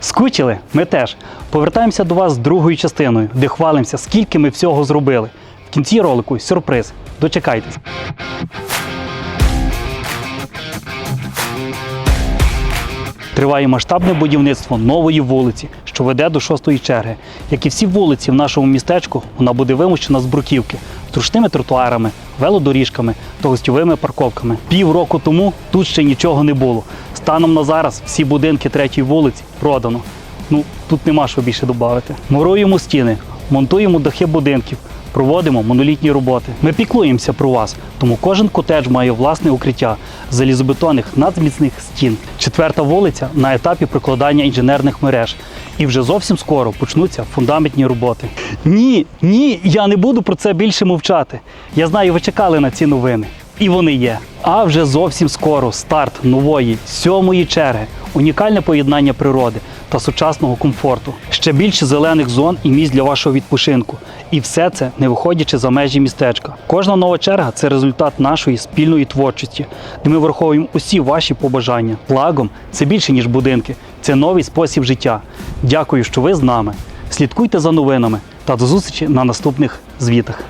Скучили? Ми теж. Повертаємося до вас з другою частиною, де хвалимося, скільки ми всього зробили. В кінці ролику сюрприз. Дочекайтесь. Триває масштабне будівництво нової вулиці, що веде до шостої черги. Як і всі вулиці в нашому містечку, вона буде вимощена з бруківки, з тротуарами, велодоріжками та гостьовими парковками. Півроку тому тут ще нічого не було. Станом на зараз всі будинки третьої вулиці продано. Ну тут нема що більше додати. Муруємо стіни, монтуємо дахи будинків. Проводимо монолітні роботи. Ми піклуємося про вас, тому кожен котедж має власне укриття залізобетонних надміцних стін. Четверта вулиця на етапі прокладання інженерних мереж. І вже зовсім скоро почнуться фундаментні роботи. Ні, ні, я не буду про це більше мовчати. Я знаю, ви чекали на ці новини. І вони є. А вже зовсім скоро старт нової сьомої черги, унікальне поєднання природи та сучасного комфорту. Ще більше зелених зон і місць для вашого відпочинку. І все це не виходячи за межі містечка. Кожна нова черга це результат нашої спільної творчості, де ми враховуємо усі ваші побажання. Плагом це більше ніж будинки, це новий спосіб життя. Дякую, що ви з нами. Слідкуйте за новинами та до зустрічі на наступних звітах.